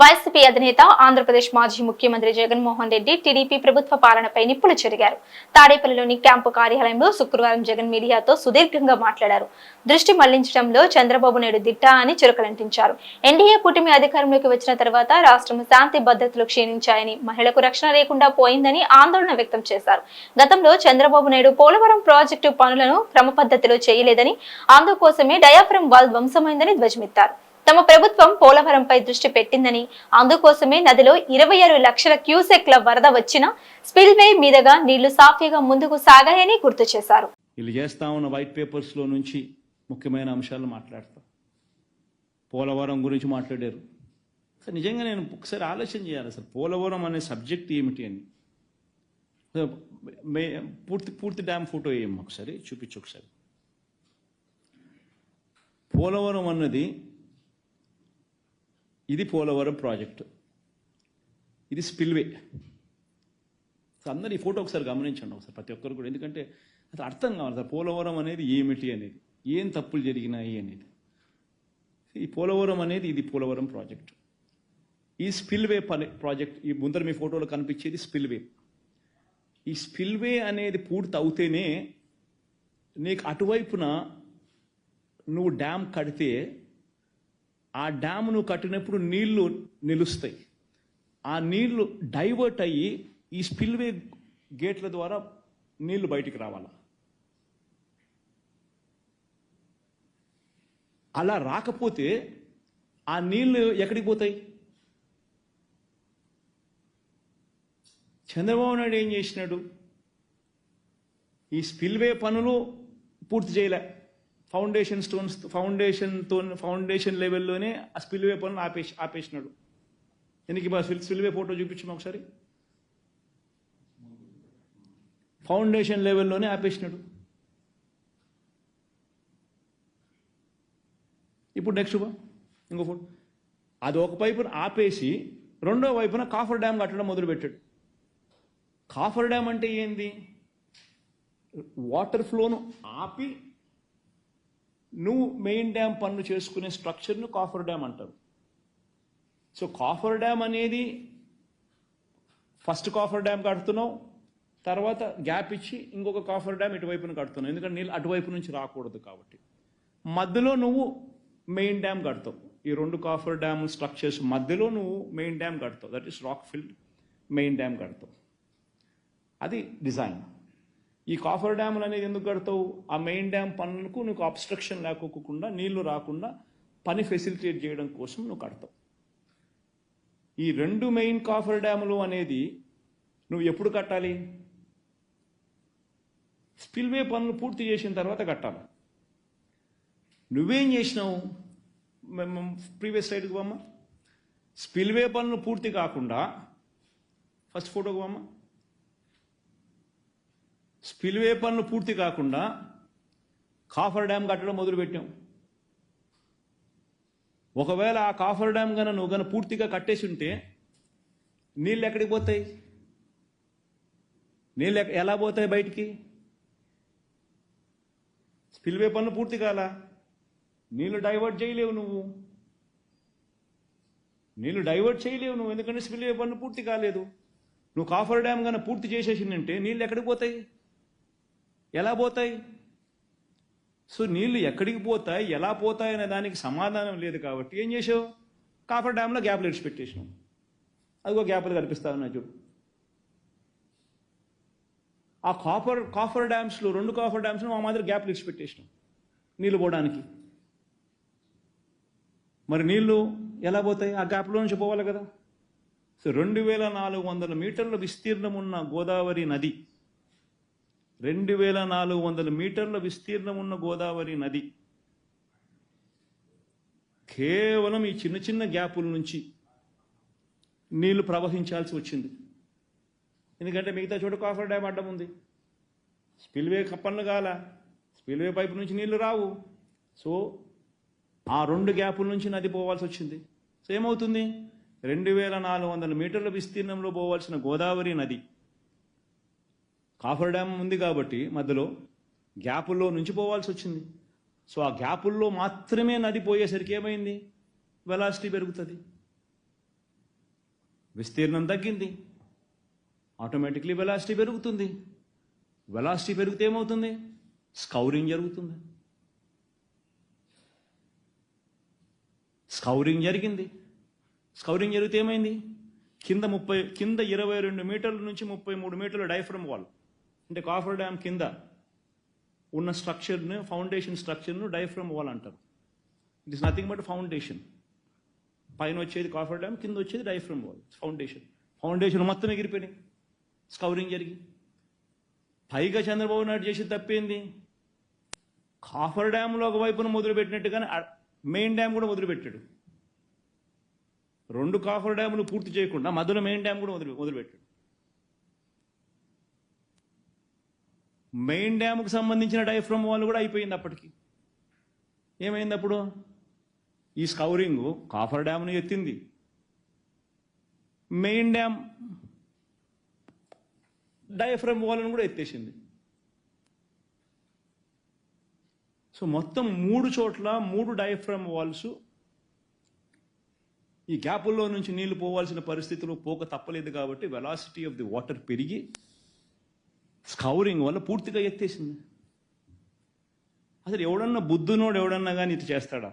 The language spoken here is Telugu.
వైసీపీ అధినేత ఆంధ్రప్రదేశ్ మాజీ ముఖ్యమంత్రి జగన్మోహన్ రెడ్డి టీడీపీ ప్రభుత్వ పాలనపై నిప్పులు చెరిగారు. తాడేపల్లిలోని క్యాంపు కార్యాలయంలో శుక్రవారం జగన్ మీడియాతో సుదీర్ఘంగా మాట్లాడారు. దృష్టి మళ్ళించడంలో చంద్రబాబు నాయుడు దిట్ట అని చురకలంటించారు. ఎన్డీఏ కూటమి అధికారంలోకి వచ్చిన తర్వాత రాష్ట్రం శాంతి భద్రతలు క్షీణించాయని మహిళలకు రక్షణ లేకుండా పోయిందని ఆందోళన వ్యక్తం చేశారు. గతంలో చంద్రబాబు నాయుడు పోలవరం ప్రాజెక్టు పనులను క్రమపద్ధతిలో చేయలేదని అందుకోసమే డయాఫ్రమ్ వాల్ ధ్వంసమైందని ధ్వజమెత్తారు. తమ ప్రభుత్వం పోలవరంపై దృష్టి పెట్టిందని అందుకోసమే నదిలో ఇరవై ఆరు లక్షల క్యూసెక్ల వరద వచ్చిన స్పిల్వే మీదుగా నీళ్ళు సాఫీగా ముందుకు సాగాయని గుర్తు చేశారు. వీళ్ళు చేస్తా ఉన్న వైట్ పేపర్స్లో నుంచి ముఖ్యమైన అంశాలు మాట్లాడతాం. పోలవరం గురించి మాట్లాడారు. అసలు నిజంగా నేను ఒకసారి ఆలోచన చేయాలి అసలు పోలవరం అనే సబ్జెక్ట్ ఏమిటి అని. మే పూర్తి పూర్తి డ్యామ్ ఫోటో వేయం ఒకసారి చూపించు ఒకసారి. పోలవరం అన్నది ఇది పోలవరం ప్రాజెక్టు. ఇది స్పిల్వే. సో అందరు ఈ ఫోటో ఒకసారి గమనించండి ఒకసారి ప్రతి ఒక్కరు కూడా. ఎందుకంటే అసలు అర్థం కావాలి సార్ పోలవరం అనేది ఏమిటి అనేది ఏం తప్పులు జరిగినాయి అనేది. ఈ పోలవరం అనేది ఇది పోలవరం ప్రాజెక్ట్. ఈ స్పిల్వే పని ప్రాజెక్ట్ ఈ ముందర మీ ఫోటోలో కనిపించేది స్పిల్వే. ఈ స్పిల్వే అనేది పూర్తి అవుతేనే నీకు అటువైపున నువ్వు డ్యామ్ కడితే ఆ డ్యామును కట్టినప్పుడు నీళ్ళు నిలుస్తాయి. ఆ నీళ్ళు డైవర్ట్ అయ్యి ఈ స్పిల్వే గేట్ల ద్వారా నీళ్ళు బయటికి రావాల. అలా రాకపోతే ఆ నీళ్ళు ఎక్కడికి పోతాయి? చంద్రబాబు నాయుడు ఏం చేసినాడు? ఈ స్పిల్వే పనులు పూర్తి చేయలే. ఫౌండేషన్ స్టోన్స్ ఫౌండేషన్తో ఫౌండేషన్ లెవెల్లోనే ఆ స్పిల్వే పనులు ఆపేసి ఆపేసినాడు. ఎందుకు మా స్పిల్వే ఫోటో చూపించమా ఒకసారి? ఫౌండేషన్ లెవెల్లోనే ఆపేసినాడు. ఇప్పుడు నెక్స్ట్ బా ఇంకో ఫోటో. అది ఒక వైపున ఆపేసి రెండో వైపున కాఫర్ డ్యామ్ కట్టడం మొదలుపెట్టాడు. కాఫర్ డ్యామ్ అంటే ఏంది? వాటర్ ఫ్లోను ఆపి నువ్వు మెయిన్ డ్యామ్ పనులు చేసుకునే స్ట్రక్చర్ను కాఫర్ డ్యామ్ అంటారు. సో కాఫర్ డ్యామ్ అనేది ఫస్ట్ కాఫర్ డ్యామ్ కడుతున్నావు తర్వాత గ్యాప్ ఇచ్చి ఇంకొక కాఫర్ డ్యామ్ ఇటువైపున కడుతున్నావు. ఎందుకంటే నీళ్ళు అటువైపు నుంచి రాకూడదు కాబట్టి. మధ్యలో నువ్వు మెయిన్ డ్యామ్ కడతావు. ఈ రెండు కాఫర్ డ్యామ్ స్ట్రక్చర్స్ మధ్యలో నువ్వు main dam కడతావు. That is rock filled main dam కడతావు. అది డిజైన్. ఈ కాఫర్ డ్యాములు అనేది ఎందుకు కడతావు? ఆ మెయిన్ డ్యామ్ పనులకు నీకు అబ్స్ట్రక్షన్ లేకోకుండా నీళ్ళు రాకుండా పని ఫెసిలిటేట్ చేయడం కోసం నువ్వు కడతావు. ఈ రెండు మెయిన్ కాఫర్ డ్యాములు అనేది నువ్వు ఎప్పుడు కట్టాలి? స్పిల్వే పనులు పూర్తి చేసిన తర్వాత కట్టాలి. నువ్వేం చేసినావు? ప్రీవియస్ సైడ్కి పోమ్మా. స్పిల్వే పనులు పూర్తి కాకుండా ఫస్ట్ ఫోటోకి పోమ్మా. స్పిల్వే పనులు పూర్తి కాకుండా కాఫర్ డ్యామ్ కట్టడం మొదలుపెట్టాం. ఒకవేళ ఆ కాఫర్ డ్యామ్ కనుక నువ్వు కనుక పూర్తిగా కట్టేసి ఉంటే నీళ్ళు ఎక్కడికి పోతాయి? నీళ్ళు ఎక్క- ఎలా పోతాయి బయటికి? స్పిల్వే పనులు పూర్తి కాలా. నీళ్ళు డైవర్ట్ చేయలేవు నువ్వు. నీళ్ళు డైవర్ట్ చేయలేవు నువ్వు ఎందుకంటే స్పిల్వే పనులు పూర్తి కాలేదు. నువ్వు కాఫర్ డ్యామ్ కనుక పూర్తి చేసేసిందంటే నీళ్ళు ఎక్కడికి పోతాయి? ఎలా పోతాయి? సో నీళ్ళు ఎక్కడికి పోతాయి? ఎలా పోతాయి అనే దానికి సమాధానం లేదు కాబట్టి ఏం చేసావు? కాఫర్ డ్యామ్లో గ్యాప్లు ఇడిచి అదిగో గ్యాప్లు కనిపిస్తా ఉన్నాయి చూడు. ఆ కాఫర్ కాఫర్ డ్యామ్స్లో రెండు కాఫర్ డ్యామ్స్లో మా మాదిరి గ్యాప్లు ఇడిచి పెట్టేసినాం. నీళ్ళు పోవడానికి. మరి నీళ్ళు ఎలా పోతాయి? ఆ గ్యాప్లో నుంచి పోవాలి కదా. సో రెండు వేల నాలుగు వందల మీటర్ల విస్తీర్ణం ఉన్న గోదావరి నది రెండు వేల నాలుగు వందల మీటర్ల విస్తీర్ణం ఉన్న గోదావరి నది. కేవలం ఈ చిన్న చిన్న గ్యాపుల నుంచి నీళ్ళు ప్రవహించాల్సి వచ్చింది. ఎందుకంటే మిగతా చోట కాఫర్ డ్యామ్ అడ్డం ఉంది. స్పిల్వే కప్పన్లు కాల స్పిల్వే పైపు నుంచి నీళ్ళు రావు. సో ఆ రెండు గ్యాపుల నుంచి నది పోవాల్సి వచ్చింది. సో ఏమవుతుంది? రెండు వేల నాలుగు వందల మీటర్ల విస్తీర్ణంలో పోవాల్సిన గోదావరి నది కాఫర్ డ్యామ్ ఉంది కాబట్టి మధ్యలో గ్యాపుల్లో నుంచి పోవాల్సి వచ్చింది. సో ఆ గ్యాపుల్లో మాత్రమే నది పోయేసరికి ఏమైంది? వెలాసిటీ పెరుగుతుంది. విస్తీర్ణం తగ్గింది. ఆటోమేటిక్లీ వెలాసిటీ పెరుగుతుంది. వెలాసిటీ పెరిగితే ఏమవుతుంది? స్కౌరింగ్ జరుగుతుంది. స్కౌరింగ్ జరిగింది. స్కౌరింగ్ జరిగితే ఏమైంది? కింద ముప్పై కింద ఇరవై రెండు మీటర్ల నుంచి ముప్పై మూడు మీటర్ల డైఫ్రమ్ వాల్. అంటే కాఫర్ డ్యామ్ కింద ఉన్న స్ట్రక్చర్ను ఫౌండేషన్ స్ట్రక్చర్ను డైఫ్రమ్ వాల్ అంటారు. It is nothing but foundation పైన వచ్చేది కాఫర్ డ్యామ్ కింద వచ్చేది డైఫ్రమ్ వాల్ ఫౌండేషన్. ఫౌండేషన్ మొత్తం ఎగిరిపోయినాయి. స్కౌరింగ్ జరిగి పైగా చంద్రబాబు నాయుడు చేసి తప్పేంది? కాఫర్ డ్యామ్లో ఒక వైపున మొదలుపెట్టినట్టుగానే మెయిన్ డ్యామ్ కూడా మొదలుపెట్టాడు. రెండు కాఫర్ డ్యాములు పూర్తి చేయకుండా మధ్యలో మెయిన్ డ్యామ్ కూడా మొదలు మొదలుపెట్టాడు. మెయిన్ డ్యామ్కు సంబంధించిన డైఫ్రమ్ వాల్ కూడా అయిపోయింది అప్పటికి. ఏమైంది అప్పుడు ఈ స్కౌరింగ్ కాఫర్ డ్యామ్ను ఎత్తింది. మెయిన్ డ్యామ్ డైఫ్రమ్ వాల్ను కూడా ఎత్తేసింది. సో మొత్తం మూడు చోట్ల మూడు డయాఫ్రమ్ వాల్స్ ఈ గ్యాపుల్లో నుంచి నీళ్ళు పోవాల్సిన పరిస్థితిలో పోక తప్పలేదు కాబట్టి వెలాసిటీ ఆఫ్ ది వాటర్ పెరిగి స్కౌరింగ్ వల్ల పూర్తిగా ఎత్తేసింది. అసలు ఎవడన్నా బుద్ధునోడు ఎవడన్నా కానీ ఇటు చేస్తాడా?